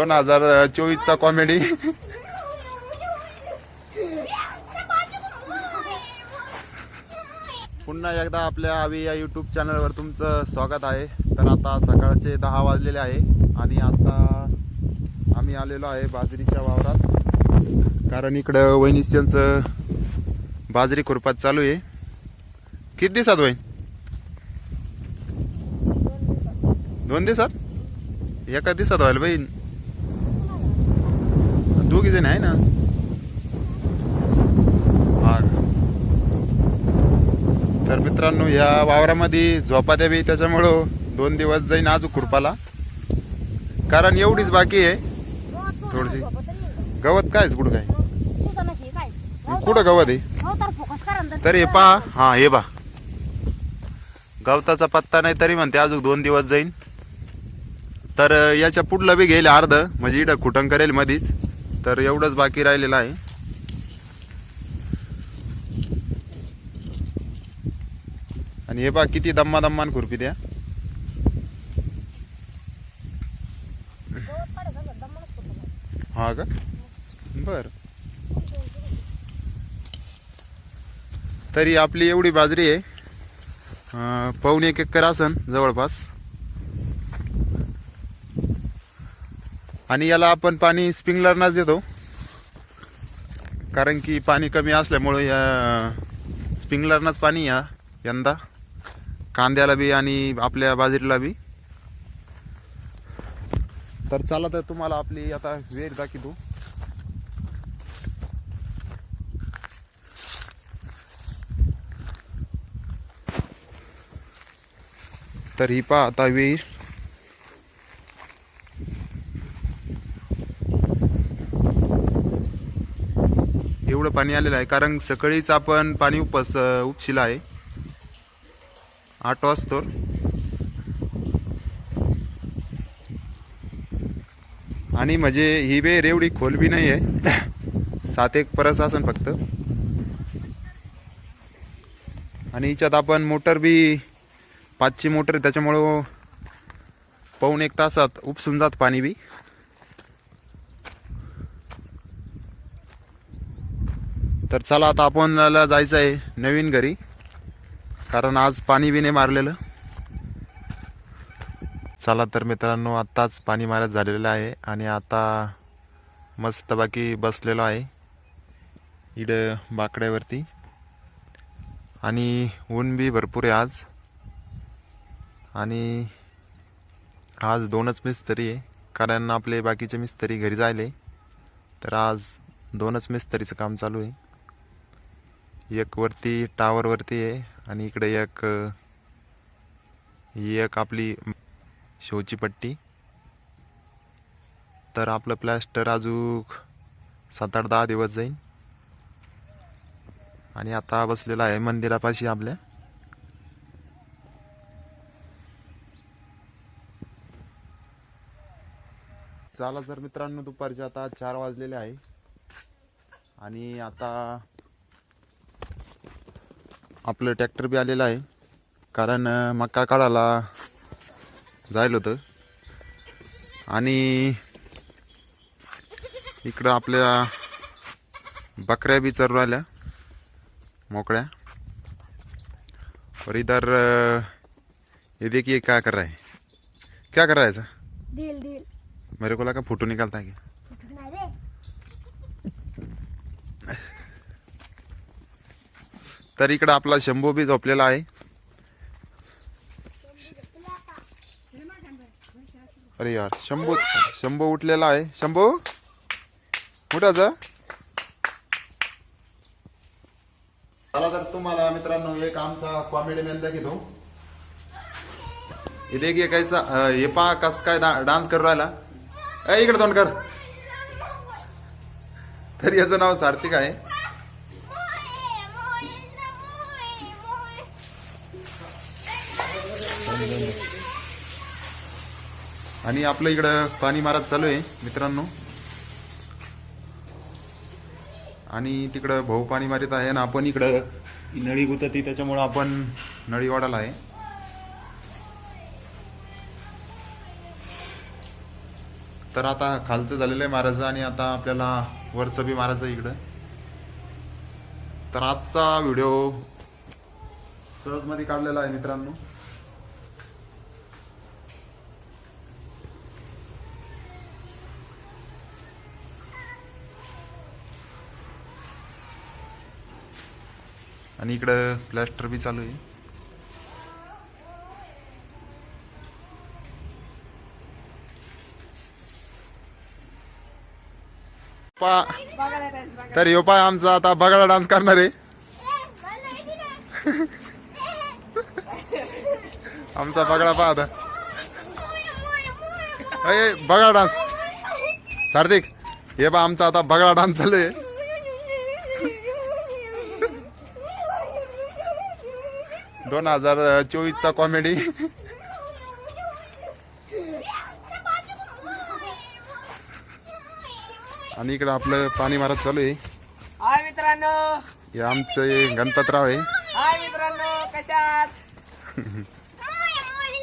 दोन हजार चोवीसचा कॉमेडी पुन्हा एकदा आपल्या आवी या यूट्यूब चॅनलवर तुमचं स्वागत आहे. तर आता सकाळचे दहा वाजलेले आहे आणि आता आम्ही आलेलो आहे बाजरीच्या वावरात. कारण इकडं वहिनीस बाजरी खुरपात चालू आहे. किती दिवसात वहीन? दोन दिवसात. एका दिवसात व्हायला बहीण दोघी जण आहे ना? हा तर मित्रांनो या वावरामध्ये झोपा द्यावी त्याच्यामुळं दोन दिवस जाईन आज खुरपाला. कारण एवढीच बाकी आहे. थोडीशी. गवत काय कुठं काय? कुठं गवत आहे? तर हे पहा हा हे पहा गवताचा पत्ता नाही तरी म्हणते अजून दोन दिवस जाईन. तर याच्या पुढलं बी घेईल अर्ध. म्हणजे इथं खुटंग करेल मधीच. तर एवढंच बाकी राहिलेलं आहे. आणि हे पहा किती दम्मा दम्मान खुरपी द्या. हा का? बर. तरी आपली एवढी बाजरी आहे. पाऊन एक एकर असन जवळपास. आणि याला आपण पाणी स्प्रिंकलरनाच देतो. कारण की पाणी कमी असल्यामुळे या स्प्रिंकलरनाच पाणी या यंदा. कांद्याला बी आणि आपल्या बाजरीला बी. तर चला तर तुम्हाला आपली आता वेळ दाखवतो. तर ही पहा आता वेळ. एवढं पाणी आलेलं आहे. कारण सकाळीच आपण पाणी उपस उपशिला आहे. आठ वाजतो. आणि म्हणजे ही बेर एवढी खोल बी नाही आहे. सात एक परस असन फक्त. आणि हिच्यात आपण मोटर बी पाचची मोटर त्याच्यामुळं पाऊन एक तासात उपसून जात पाणी बी. तर चला आता आपण जायचं आहे नवीन घरी. कारण आज पाणी बी नाही मारलेलं. चला तर मित्रांनो आत्ताच पाणी मारत झालेलं आहे आणि आता मस्त बाकी बसलेलो आहे. इड बाकड्यावरती. आणि ऊन बी भरपूर आहे आज. आणि आज दोनच मिस्त्री आहे. कारण आपले बाकीचे मिस्त्री घरी जायले. तर आज दोनच मिस्त्रीचं काम चालू आहे. एक वरती टावरवरती आहे आणि इकडे एक ही एक आपली शोची पट्टी. तर आपलं प्लॅस्टर अजून सात आठ दहा दिवस जाईल आणि आता बसलेला आहे मंदिरापाशी आपल्या. चला जर मित्रांनो दुपारचे आता चार वाजलेले आहे. आणि आता आपलं ट्रॅक्टर बी आलेलं आहे. कारण अं, मका काढायला जायला होतं. आणि इकडं आपल्या बकऱ्या बी चरू राहिल्या मोकळ्या. और इधर ये देखिए क्या कर रहा है. क्या कर रहा है ऐसा? दिल दिल. मेरे को लगा फोटो निकालता है क्या? नाही रे तर इकडं आपला शंभू बी झोपलेला आहे. अरे यार शंभू शंभू उठलेला आहे. शंभू? उठायचं चला तर तुम्हाला मित्रांनो एक आमचा कॉमेडी मॅन दाखवतो हे देख हे कायचा हे पहा कस काय डान्स करू राहिला. ए इकडे तोंड कर. तर याचं नाव सार्थिक आहे. आणि आपलं इकडं पाणी मारत चालू आहे मित्रांनो. आणि तिकडं भाऊ पाणी मारित आहे ना आपण इकडं नळी गुतती त्याच्यामुळं आपण नळी वाढायला आहे. तर आता खालचं झालेलं आहे मारायचं आणि आता आपल्याला वरचं बी मारायचं आहे इकडं. तर आजचा व्हिडिओ सहजमध्ये काढलेला आहे मित्रांनो. आणि इकडं प्लॅस्टर बी चालू आहे. पा तर यो पाय आमचा आता बगाडा डान्स करणार आहे. आमचा बगडा पहा आता. बघा डान्स. सार्थिक हे पा आमचा आता बगडा डान्स चालू आहे. दोन हजार चोवीसचा कॉमेडी आणि इकडं आपलं पाणी मारत चालू आहे. हाय मित्रांनो. हे आमचे गणपतराव आहे. हाय मित्रांनो कशात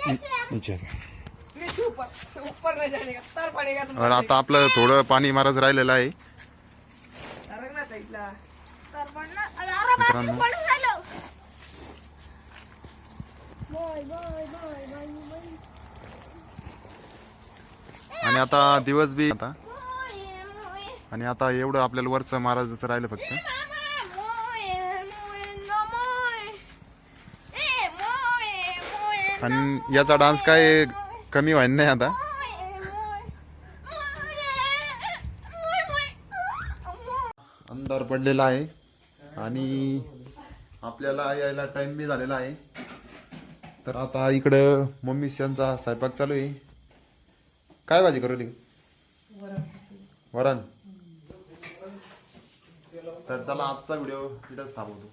इथे. नीचे ऊपर ऊपर नाही जाने का? तर पडेगा तुम और आता आपलं थोडं पाणी मारत राहिलेलं आहे. मित्रांनो. आणि आता दिवस बी आता. आणि आता एवढं आपल्याला वरचं महाराजाचं राहिलं फक्त. आणि याचा डान्स काय कमी व्हायला नाही आता. अंधार पडलेला आहे. आणि आपल्याला यायला टाइम बी झालेला आहे. तर आता इकडं मम्मी यांचा स्वयंपाक चालू आहे. काय भाजी करवली वरण. तर चला आजचा व्हिडिओ इथंच थांबवतो.